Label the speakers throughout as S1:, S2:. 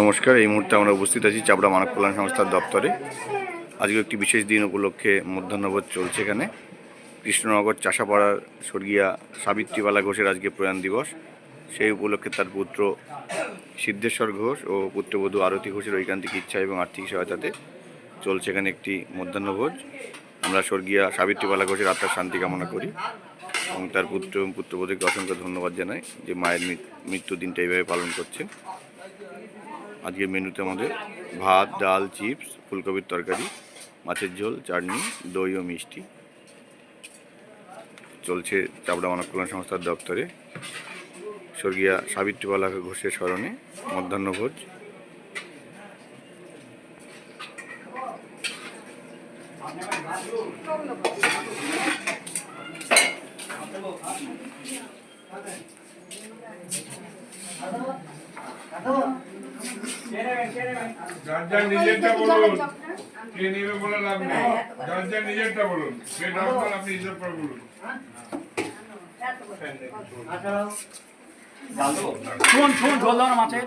S1: নমস্কার, এই মুহূর্তে আমরা উপস্থিত আছি চাপড়া মানব কল্যাণ সংস্থার দপ্তরে। আজকে একটি বিশেষ দিন উপলক্ষে মধ্যাহ্নভোজ চলছে এখানে। কৃষ্ণনগর চাষাপাড়ার স্বর্গীয়া সাবিত্রীবালা ঘোষের আজকে প্রয়াণ দিবস। সেই উপলক্ষে তার পুত্র সিদ্ধেশ্বর ঘোষ ও পুত্রবধূ আরতি ঘোষের ঐকান্তিক ইচ্ছা এবং আর্থিক সহায়তাতে চলছে এখানে একটি মধ্যাহ্নভোজ। আমরা স্বর্গীয়া সাবিত্রীবালা ঘোষের আত্মার শান্তি কামনা করি এবং তার পুত্র এবং পুত্রবধূকে অসংখ্য ধন্যবাদ জানাই যে মায়ের মৃত্যু দিনটা এইভাবে পালন করছে আজকে মেনুতে আমাদের ভাত, ডাল, চিপস, ফুলকপির তরকারি, মাছের ঝোল, চাটনি, দই ও মিষ্টি। চলছে চাপড়া মানব কল্যাণ সংস্থার দপ্তরে স্বর্গীয়া সাবিত্রীবালা ঘোষের স্মরণে মধ্যাহ্নভোজ
S2: যার নিজেরটা বলুন, কে নেবে বলে লাভ নেই। যার যার নিজেরটা বলুন, কে ডাক্তার আপনি হিসাব করে বলুন।
S3: শুন শুন ঝোল দাও মাছের।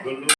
S2: పక్కన